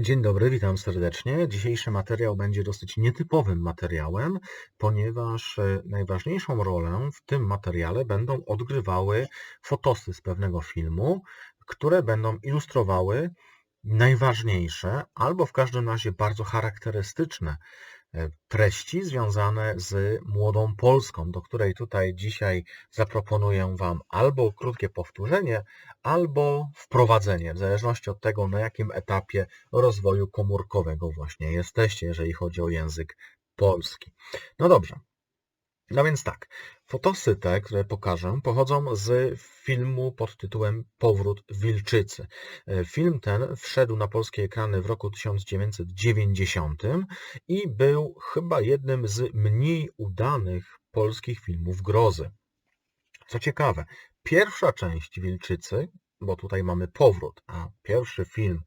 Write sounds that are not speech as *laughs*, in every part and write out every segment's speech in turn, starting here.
Dzień dobry, witam serdecznie. Dzisiejszy materiał będzie dosyć nietypowym materiałem, ponieważ e, najważniejszą rolę w tym materiale będą odgrywały fotosy z pewnego filmu, które będą ilustrowały najważniejsze albo w każdym razie bardzo charakterystyczne treści związane z Młodą Polską, do której tutaj dzisiaj zaproponuję Wam albo krótkie powtórzenie, albo wprowadzenie, w zależności od tego, na jakim etapie rozwoju komórkowego właśnie jesteście, jeżeli chodzi o język polski. No dobrze, no więc tak, fotosy te, które pokażę, pochodzą z filmu pod tytułem Powrót Wilczycy. E, film ten wszedł na polskie ekrany w roku 1990 i był chyba jednym z mniej udanych polskich filmów grozy. Co ciekawe, pierwsza część Wilczycy, bo tutaj mamy powrót, a pierwszy film,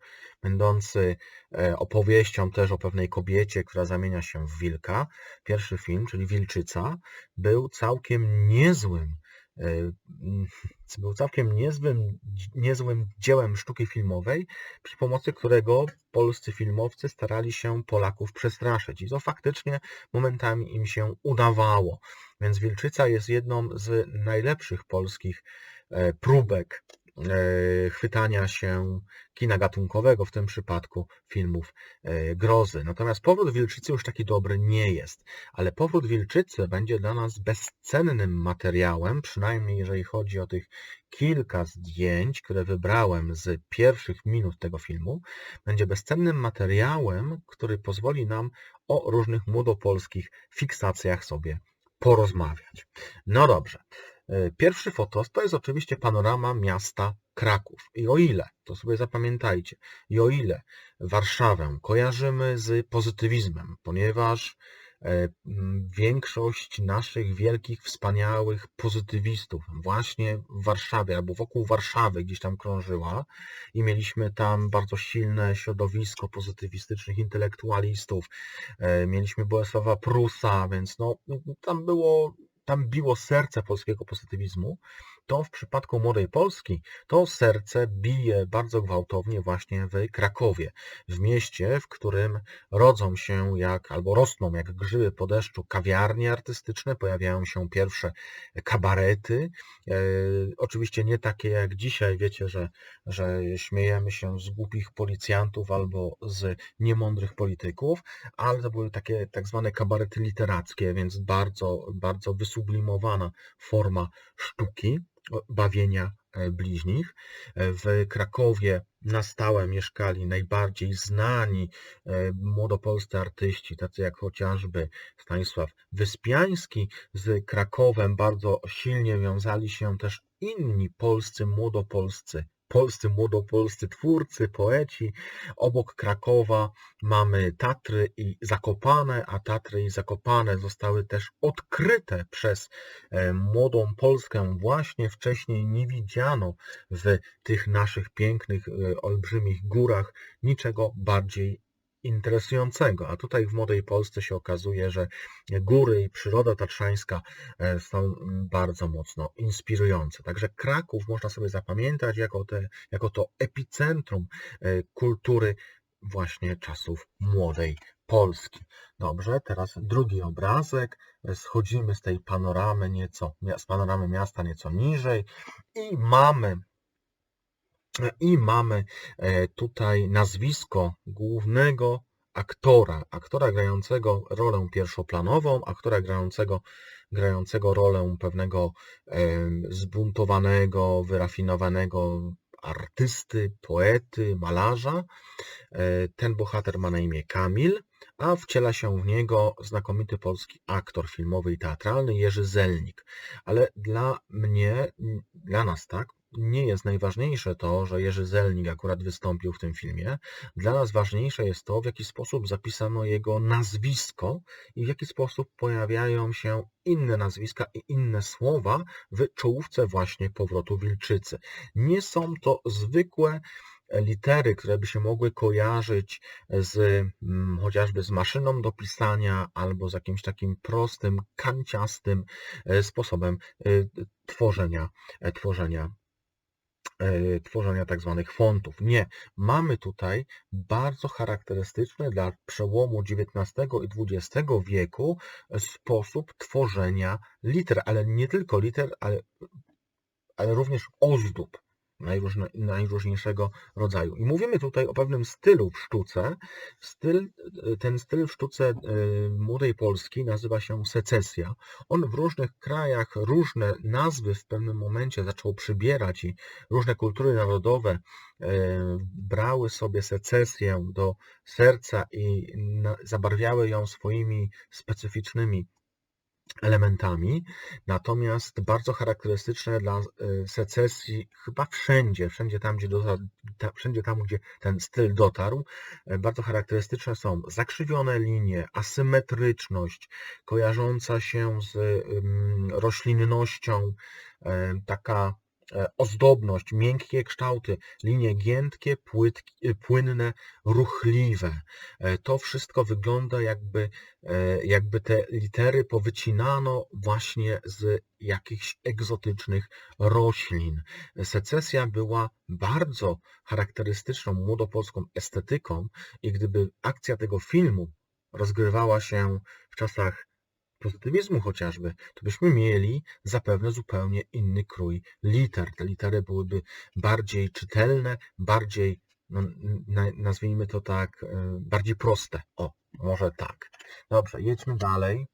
będący e, opowieścią też o pewnej kobiecie, która zamienia się w wilka, pierwszy film, czyli Wilczyca, był całkiem niezłym e, był całkiem niezłym, niezłym dziełem sztuki filmowej, przy pomocy którego polscy filmowcy starali się Polaków przestraszyć. I to faktycznie momentami im się udawało. Więc Wilczyca jest jedną z najlepszych polskich e, próbek chwytania się kina gatunkowego, w tym przypadku filmów e, grozy. Natomiast Powrót Wilczycy już taki dobry nie jest, ale Powrót Wilczycy będzie dla nas bezcennym materiałem, przynajmniej jeżeli chodzi o tych kilka zdjęć, które wybrałem z pierwszych minut tego filmu, będzie bezcennym materiałem, który pozwoli nam o różnych młodopolskich fiksacjach sobie porozmawiać. No dobrze. E, pierwszy fotos to jest oczywiście panorama miasta Kraków. I o ile, to sobie zapamiętajcie, i o ile Warszawę kojarzymy z pozytywizmem, ponieważ e, większość naszych wielkich, wspaniałych pozytywistów właśnie w Warszawie albo wokół Warszawy gdzieś tam krążyła i mieliśmy tam bardzo silne środowisko pozytywistycznych intelektualistów. E, mieliśmy Bolesława Prusa, więc no, tam było tam biło serce polskiego pozytywizmu, to w przypadku Młodej Polski to serce bije bardzo gwałtownie właśnie w Krakowie, w mieście, w którym rodzą się jak, albo rosną jak grzyby po deszczu kawiarnie artystyczne, pojawiają się pierwsze kabarety, e, oczywiście nie takie jak dzisiaj, wiecie, że, że śmiejemy się z głupich policjantów albo z niemądrych polityków, ale to były takie tak zwane kabarety literackie, więc bardzo, bardzo wysublimowana forma sztuki bawienia e, bliźnich. E, w Krakowie na stałe mieszkali najbardziej znani e, młodopolscy artyści, tacy jak chociażby Stanisław Wyspiański. Z Krakowem bardzo silnie wiązali się też inni polscy, młodopolscy polscy, młodopolscy twórcy, poeci. Obok Krakowa mamy Tatry i Zakopane, a Tatry i Zakopane zostały też odkryte przez e, młodą Polskę. Właśnie wcześniej nie widziano w tych naszych pięknych, e, olbrzymich górach niczego bardziej interesującego. A tutaj w Młodej Polsce się okazuje, że góry i przyroda tatrzańska e, są bardzo mocno inspirujące. Także Kraków można sobie zapamiętać jako, te, jako to epicentrum e, kultury właśnie czasów Młodej Polski. Dobrze, teraz drugi obrazek. Schodzimy z tej panoramy nieco, z panoramy miasta nieco niżej i mamy i mamy e, tutaj nazwisko głównego aktora, aktora grającego rolę pierwszoplanową, aktora grającego, grającego rolę pewnego zbuntowanego, wyrafinowanego artysty, poety, malarza. E, ten bohater ma na imię Kamil, a wciela się w niego znakomity polski aktor filmowy i teatralny Jerzy Zelnik. Ale dla mnie, dla nas tak, nie jest najważniejsze to, że Jerzy Zelnik akurat wystąpił w tym filmie. Dla nas ważniejsze jest to, w jaki sposób zapisano jego nazwisko i w jaki sposób pojawiają się inne nazwiska i inne słowa w czołówce właśnie powrotu Wilczycy. Nie są to zwykłe litery, które by się mogły kojarzyć z mm, chociażby z maszyną do pisania albo z jakimś takim prostym, kanciastym e, sposobem e, tworzenia, e, tworzenia e, tworzenia tak zwanych fontów. Nie, mamy tutaj bardzo charakterystyczny dla przełomu XIX i XX wieku sposób tworzenia liter, ale nie tylko liter, ale, ale również ozdób najróżniejszego rodzaju. I mówimy tutaj o pewnym stylu w sztuce. Styl, ten styl w sztuce y, młodej Polski nazywa się secesja. On w różnych krajach różne nazwy w pewnym momencie zaczął przybierać i różne kultury narodowe y, brały sobie secesję do serca i zabarwiały ją swoimi specyficznymi elementami, natomiast bardzo charakterystyczne dla e, secesji chyba wszędzie, wszędzie tam, gdzie, wszędzie tam, gdzie ten styl dotarł, e, bardzo charakterystyczne są zakrzywione linie, asymetryczność, kojarząca się z roślinnością, e, taka ozdobność, miękkie kształty, linie giętkie, płytki, e, płynne, ruchliwe. E, to wszystko wygląda jakby, jakby te litery powycinano właśnie z jakichś egzotycznych roślin. Secesja była bardzo charakterystyczną młodopolską estetyką i gdyby akcja tego filmu rozgrywała się w czasach pozytywizmu chociażby, to byśmy mieli zapewne zupełnie inny krój liter. Te litery byłyby bardziej czytelne, bardziej, no, nazwijmy to tak, e, bardziej proste. O, może tak. Dobrze, jedźmy dalej.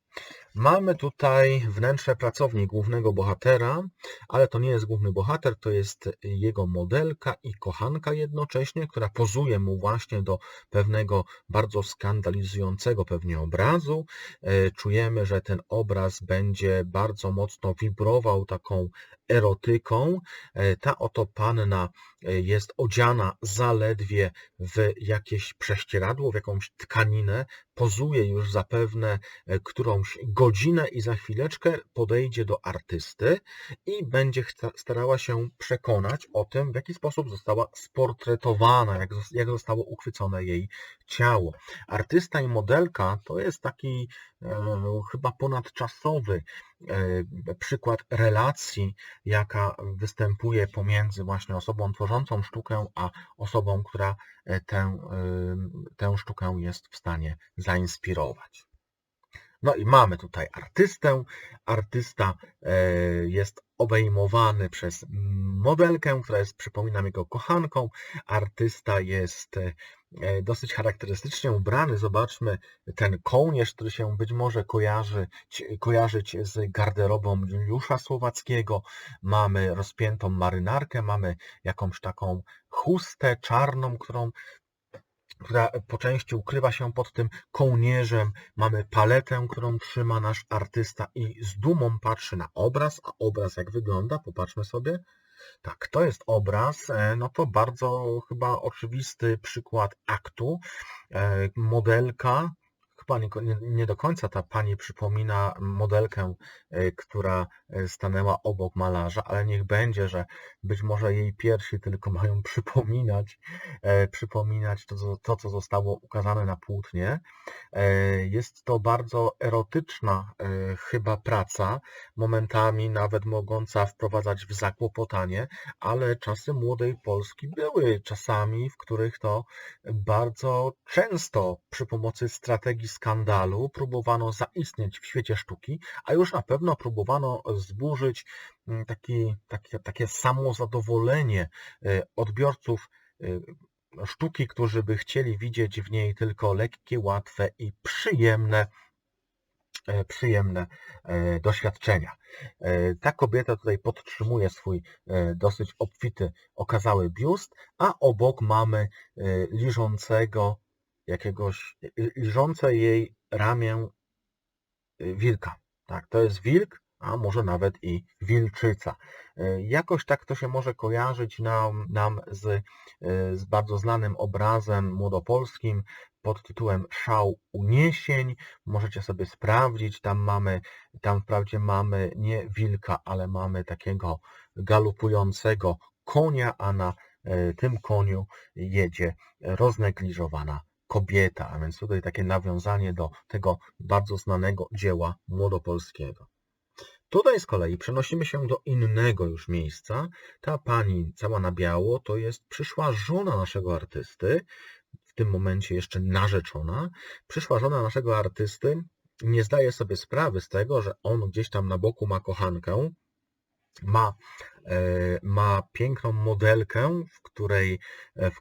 Mamy tutaj wnętrze pracowni głównego bohatera, ale to nie jest główny bohater, to jest jego modelka i kochanka jednocześnie, która pozuje mu właśnie do pewnego bardzo skandalizującego pewnie obrazu. E, czujemy, że ten obraz będzie bardzo mocno wibrował taką erotyką. E, ta oto panna e, jest odziana zaledwie w jakieś prześcieradło, w jakąś tkaninę, pozuje już zapewne którąś godzinę i za chwileczkę podejdzie do artysty i będzie starała się przekonać o tym, w jaki sposób została sportretowana, jak, jak zostało uchwycone jej ciało. Artysta i modelka to jest taki e, chyba ponadczasowy e, przykład relacji, jaka występuje pomiędzy właśnie osobą tworzącą sztukę, a osobą, która e, tę, e, tę sztukę jest w stanie zainspirować. No i mamy tutaj artystę. Artysta e, jest obejmowany przez modelkę, która jest, przypominam, jego kochanką. Artysta jest e, dosyć charakterystycznie ubrany. Zobaczmy ten kołnierz, który się być może kojarzy, kojarzyć z garderobą Juliusza Słowackiego. Mamy rozpiętą marynarkę, mamy jakąś taką chustę czarną, którą która po części ukrywa się pod tym kołnierzem. Mamy paletę, którą trzyma nasz artysta i z dumą patrzy na obraz. A obraz jak wygląda? Popatrzmy sobie. Tak, to jest obraz, e, no to bardzo chyba oczywisty przykład aktu. E, modelka chyba nie, nie do końca ta pani przypomina modelkę, e, która e, stanęła obok malarza, ale niech będzie, że być może jej piersi tylko *laughs* mają przypominać, e, przypominać to, to, co zostało ukazane na płótnie. Jest to bardzo erotyczna chyba praca, momentami nawet mogąca wprowadzać w zakłopotanie, ale czasy młodej Polski były czasami, w których to bardzo często przy pomocy strategii skandalu próbowano zaistnieć w świecie sztuki, a już na pewno próbowano zburzyć mm, taki, takie, takie samozadowolenie e, odbiorców e, sztuki, którzy by chcieli widzieć w niej tylko lekkie, łatwe i przyjemne e, przyjemne doświadczenia. Ta kobieta tutaj podtrzymuje swój dosyć obfity, okazały biust, a obok mamy liżącego jakiegoś liżące jej ramię y, wilka. Tak, to jest wilk, a może nawet i wilczyca. Y, jakoś tak to się może kojarzyć nam, nam z, y, z bardzo znanym obrazem młodopolskim pod tytułem Szał Uniesień. Możecie sobie sprawdzić, tam mamy, tam wprawdzie mamy nie wilka, ale mamy takiego galopującego konia, a na tym koniu jedzie roznegliżowana kobieta, a więc tutaj takie nawiązanie do tego bardzo znanego dzieła młodopolskiego. Tutaj z kolei przenosimy się do innego już miejsca. Ta pani cała na biało to jest przyszła żona naszego artysty, w tym momencie jeszcze narzeczona. Przyszła żona naszego artysty nie zdaje sobie sprawy z tego, że on gdzieś tam na boku ma kochankę, ma, e, ma piękną modelkę, w której, e, w,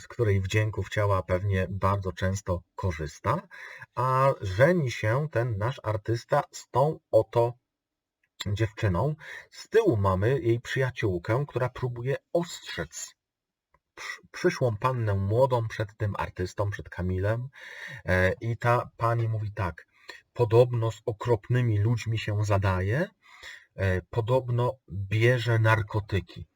z której wdzięków ciała pewnie bardzo często korzysta, a żeni się ten nasz artysta z tą oto dziewczyną. Z tyłu mamy jej przyjaciółkę, która próbuje ostrzec przyszłą pannę młodą przed tym artystą, przed Kamilem e, i ta pani mówi tak, podobno z okropnymi ludźmi się zadaje, E, podobno bierze narkotyki.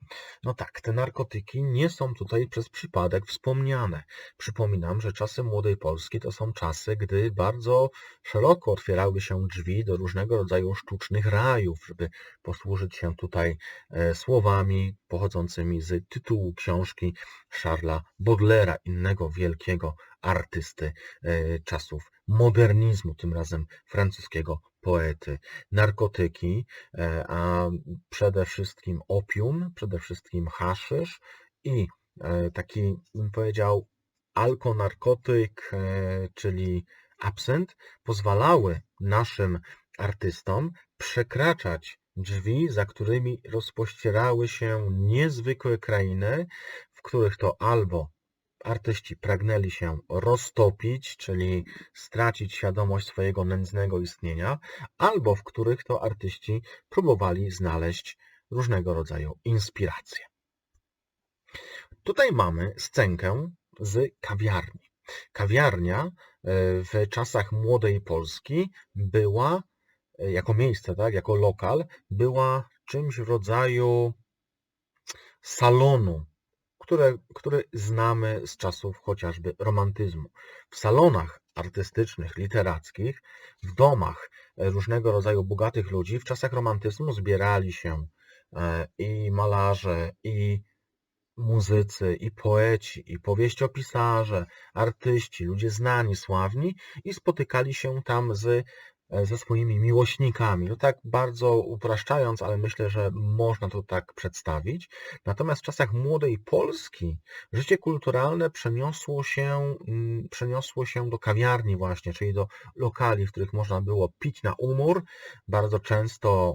No tak, te narkotyki nie są tutaj przez przypadek wspomniane. Przypominam, że czasy młodej Polski to są czasy, gdy bardzo szeroko otwierały się drzwi do różnego rodzaju sztucznych rajów, żeby posłużyć się tutaj e, słowami pochodzącymi z tytułu książki Charlesa Baudelaire, innego wielkiego artysty e, czasów modernizmu, tym razem francuskiego poety, narkotyki, e, a przede wszystkim opium, przede wszystkim haszysz i e, taki, bym powiedział, alkonarkotyk, e, czyli absent, pozwalały naszym artystom przekraczać drzwi, za którymi rozpościerały się niezwykłe krainy, w których to albo artyści pragnęli się roztopić, czyli stracić świadomość swojego nędznego istnienia, albo w których to artyści próbowali znaleźć różnego rodzaju inspiracje. Tutaj mamy scenkę z kawiarni. Kawiarnia e, w czasach młodej Polski była, e, jako miejsce, tak, jako lokal, była czymś w rodzaju salonu które, które znamy z czasów chociażby romantyzmu. W salonach artystycznych, literackich, w domach e, różnego rodzaju bogatych ludzi w czasach romantyzmu zbierali się e, i malarze, i muzycy, i poeci, i powieściopisarze, artyści, ludzie znani, sławni i spotykali się tam z ze swoimi miłośnikami. No tak bardzo upraszczając, ale myślę, że można to tak przedstawić. Natomiast w czasach młodej Polski życie kulturalne przeniosło się, mm, przeniosło się do kawiarni właśnie, czyli do lokali, w których można było pić na umór. Bardzo często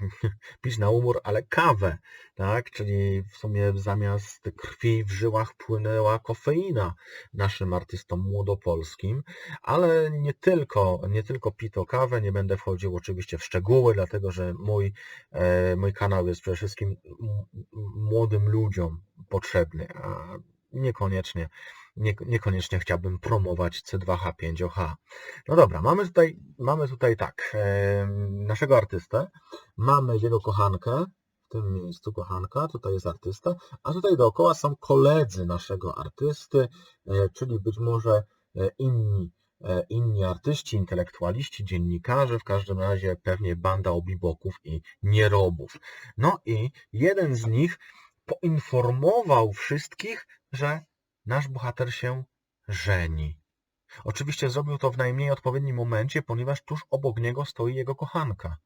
*laughs* pić na umór, ale kawę, tak? Czyli w sumie zamiast krwi w żyłach płynęła kofeina naszym artystom młodopolskim, ale nie tylko, nie tylko pito kawę, nie będę wchodził oczywiście w szczegóły, dlatego że mój, e, mój kanał jest przede wszystkim młodym ludziom potrzebny, a niekoniecznie nie, niekoniecznie chciałbym promować C2H5OH. No dobra, mamy tutaj, mamy tutaj tak, e, naszego artystę, mamy jego kochankę, w tym miejscu kochanka, tutaj jest artysta, a tutaj dookoła są koledzy naszego artysty, e, czyli być może e, inni, inni artyści, intelektualiści, dziennikarze, w każdym razie pewnie banda obiboków i nierobów. No i jeden z nich poinformował wszystkich, że nasz bohater się żeni. Oczywiście zrobił to w najmniej odpowiednim momencie, ponieważ tuż obok niego stoi jego kochanka.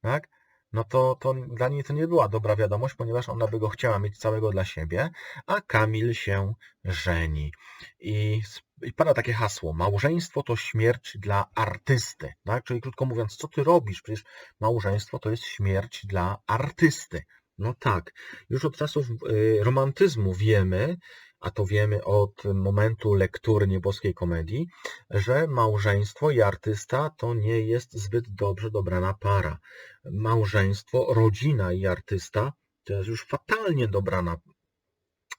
Tak? No to, to dla niej to nie była dobra wiadomość, ponieważ ona by go chciała mieć całego dla siebie, a Kamil się żeni. I, i pada takie hasło, małżeństwo to śmierć dla artysty. Tak? Czyli krótko mówiąc, co ty robisz? Przecież małżeństwo to jest śmierć dla artysty. No tak, już od czasów y, romantyzmu wiemy, a to wiemy od momentu lektury nieboskiej komedii, że małżeństwo i artysta to nie jest zbyt dobrze dobrana para. Małżeństwo, rodzina i artysta to jest już fatalnie dobrana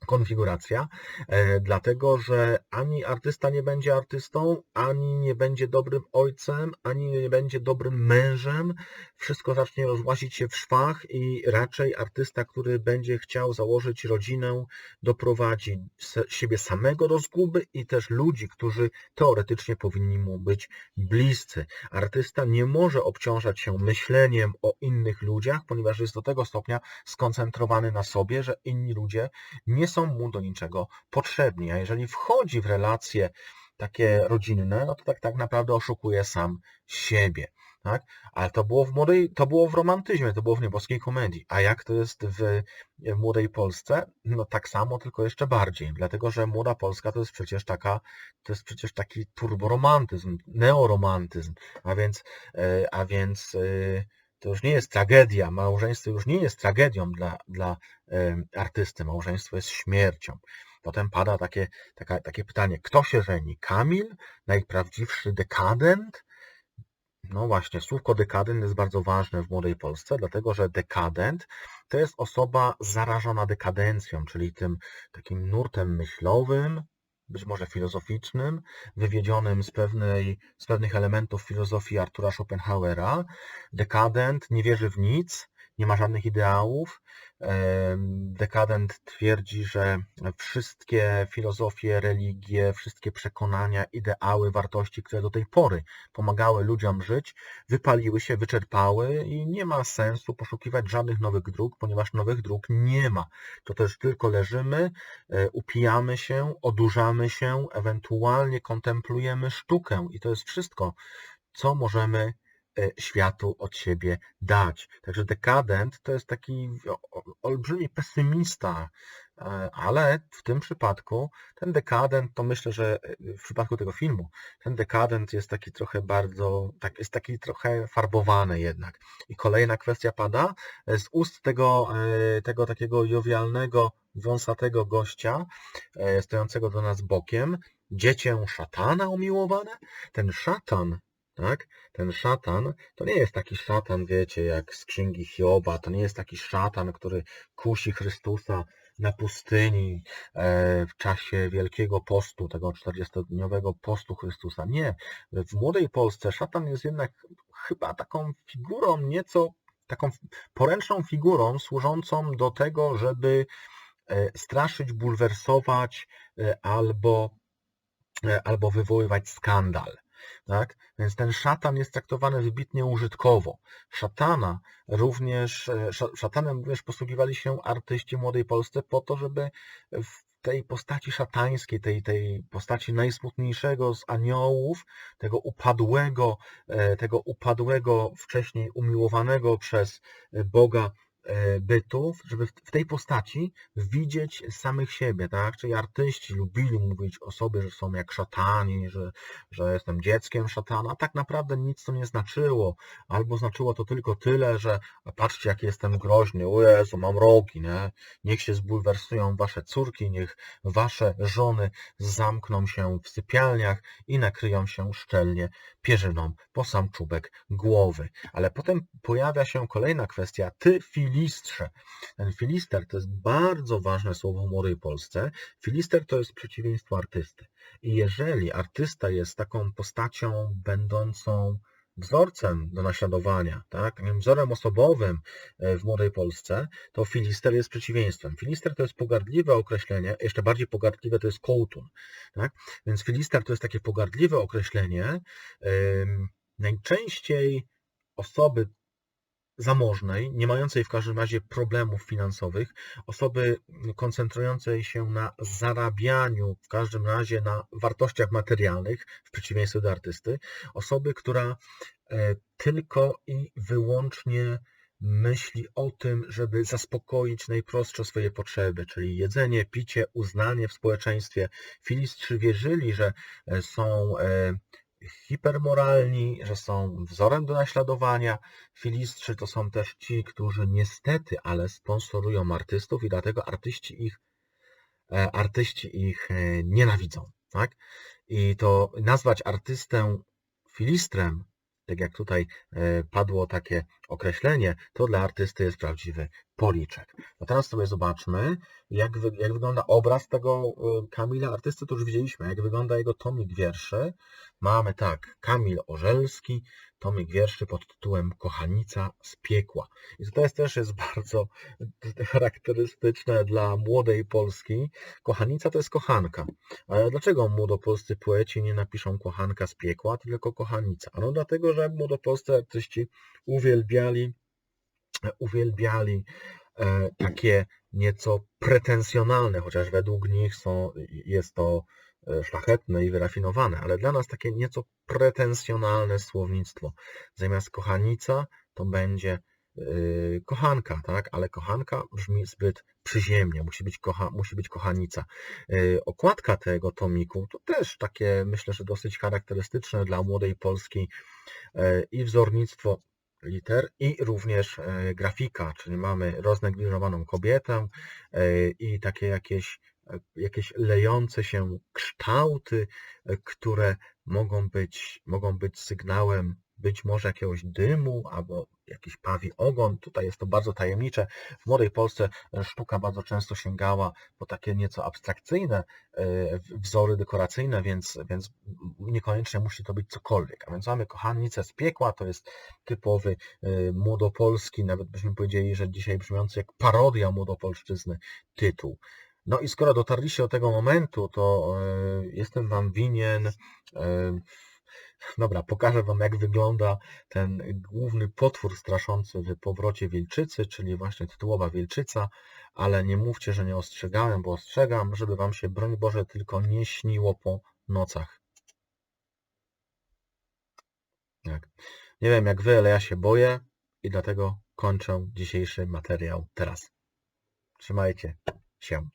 konfiguracja, e, dlatego że ani artysta nie będzie artystą, ani nie będzie dobrym ojcem, ani nie będzie dobrym mężem. Wszystko zacznie rozłazić się w szwach i raczej artysta, który będzie chciał założyć rodzinę, doprowadzi siebie samego do zguby i też ludzi, którzy teoretycznie powinni mu być bliscy. Artysta nie może obciążać się myśleniem o innych ludziach, ponieważ jest do tego stopnia skoncentrowany na sobie, że inni ludzie nie są mu do niczego potrzebni. A jeżeli wchodzi w relacje takie rodzinne, no to tak, tak naprawdę oszukuje sam siebie. tak? Ale to było w młodej, to było w romantyzmie, to było w nieboskiej komedii. A jak to jest w, w młodej Polsce? No tak samo, tylko jeszcze bardziej. Dlatego, że młoda Polska to jest przecież taka, to jest przecież taki turboromantyzm, neoromantyzm. A więc, e, a więc e, to już nie jest tragedia. Małżeństwo już nie jest tragedią dla, dla e, artysty. Małżeństwo jest śmiercią. Potem pada takie, taka, takie pytanie, kto się żeni? Kamil, najprawdziwszy dekadent, no właśnie, słówko dekadent jest bardzo ważne w młodej Polsce, dlatego że dekadent to jest osoba zarażona dekadencją, czyli tym takim nurtem myślowym, być może filozoficznym, wywiedzionym z, pewnej, z pewnych elementów filozofii Artura Schopenhauera. Dekadent nie wierzy w nic, nie ma żadnych ideałów. Dekadent twierdzi, że wszystkie filozofie, religie, wszystkie przekonania, ideały, wartości, które do tej pory pomagały ludziom żyć, wypaliły się, wyczerpały i nie ma sensu poszukiwać żadnych nowych dróg, ponieważ nowych dróg nie ma. To też tylko leżymy, e, upijamy się, odurzamy się, ewentualnie kontemplujemy sztukę i to jest wszystko, co możemy światu od siebie dać. Także dekadent to jest taki olbrzymi pesymista, e, ale w tym przypadku ten dekadent, to myślę, że e, w przypadku tego filmu, ten dekadent jest taki trochę bardzo, tak, jest taki trochę farbowany jednak. I kolejna kwestia pada z ust tego, tego takiego jowialnego, wąsatego gościa, stojącego do nas bokiem, dziecię szatana umiłowane. Ten szatan tak? Ten szatan to nie jest taki szatan, wiecie, jak z księgi Hioba, to nie jest taki szatan, który kusi Chrystusa na pustyni e, w czasie Wielkiego Postu, tego 40-dniowego postu Chrystusa. Nie. W młodej Polsce szatan jest jednak chyba taką figurą nieco, taką poręczną figurą służącą do tego, żeby e, straszyć, bulwersować e, albo, albo wywoływać skandal. Tak? Więc ten szatan jest traktowany wybitnie użytkowo. Szatana również, e, szatanem również posługiwali się artyści młodej Polsce po to, żeby w tej postaci szatańskiej, tej, tej postaci najsmutniejszego z aniołów, tego upadłego, e, tego upadłego, wcześniej umiłowanego przez Boga E, bytów, żeby w tej postaci widzieć samych siebie, tak? Czyli artyści lubili mówić o sobie, że są jak szatani, że, że jestem dzieckiem szatana, a tak naprawdę nic to nie znaczyło, albo znaczyło to tylko tyle, że patrzcie jaki jestem groźny, o Jezu, mam rogi, nie? Niech się zbulwersują wasze córki, niech wasze żony zamkną się w sypialniach i nakryją się szczelnie pierzyną po sam czubek głowy. Ale potem pojawia się kolejna kwestia, ty Filip filistrze. Ten filister to jest bardzo ważne słowo w młodej Polsce. Filister to jest przeciwieństwo artysty. I jeżeli artysta jest taką postacią będącą wzorcem do naśladowania, tak? wzorem osobowym e, w młodej Polsce, to filister jest przeciwieństwem. Filister to jest pogardliwe określenie, jeszcze bardziej pogardliwe to jest kołtun. Tak? Więc filister to jest takie pogardliwe określenie. Najczęściej osoby zamożnej, nie mającej w każdym razie problemów finansowych, osoby koncentrującej się na zarabianiu, w każdym razie na wartościach materialnych, w przeciwieństwie do artysty, osoby, która e, tylko i wyłącznie myśli o tym, żeby zaspokoić najprostsze swoje potrzeby, czyli jedzenie, picie, uznanie w społeczeństwie. Filistrzy wierzyli, że e, są e, hipermoralni, że są wzorem do naśladowania. Filistrzy to są też ci, którzy niestety, ale sponsorują artystów i dlatego artyści ich, e, artyści ich e, nienawidzą. Tak? I to nazwać artystę filistrem tak jak tutaj e, padło takie określenie, to dla artysty jest prawdziwy policzek. No teraz sobie zobaczmy, jak, jak wygląda obraz tego e, Kamila artysty, to już widzieliśmy, jak wygląda jego tomik wierszy. Mamy tak, Kamil Orzelski, tomik wierszy pod tytułem Kochanica z piekła. I to jest też jest bardzo *laughs* charakterystyczne dla młodej Polski. Kochanica to jest kochanka. Ale dlaczego młodopolscy poeci nie napiszą kochanka z piekła, tylko kochanica? No dlatego, że młodopolscy artyści uwielbiali uwielbiali e, takie nieco pretensjonalne, chociaż według nich są, jest to e, szlachetne i wyrafinowane, ale dla nas takie nieco pretensjonalne słownictwo. Zamiast kochanica to będzie yy, kochanka, tak? Ale kochanka brzmi zbyt przyziemnie, musi być, kocha, musi być kochanica. Okładka tego tomiku to też takie, myślę, że dosyć charakterystyczne dla młodej Polski i wzornictwo liter i również e, grafika, czyli mamy roznegliżowaną kobietę e, i takie jakieś, e, jakieś lejące się kształty, które mogą być, mogą być sygnałem być może jakiegoś dymu albo jakiś pawi ogon. Tutaj jest to bardzo tajemnicze. W młodej Polsce sztuka bardzo często sięgała po takie nieco abstrakcyjne wzory dekoracyjne, więc, więc niekoniecznie musi to być cokolwiek. A więc mamy kochanicę z piekła, to jest typowy młodopolski, nawet byśmy powiedzieli, że dzisiaj brzmiący jak parodia młodopolszczyzny tytuł. No i skoro dotarliście do tego momentu, to jestem Wam winien Dobra, pokażę Wam, jak wygląda ten główny potwór straszący w powrocie wilczycy, czyli właśnie tytułowa wilczyca, ale nie mówcie, że nie ostrzegałem, bo ostrzegam, żeby Wam się, broń Boże, tylko nie śniło po nocach. Tak. Nie wiem jak Wy, ale ja się boję i dlatego kończę dzisiejszy materiał teraz. Trzymajcie się.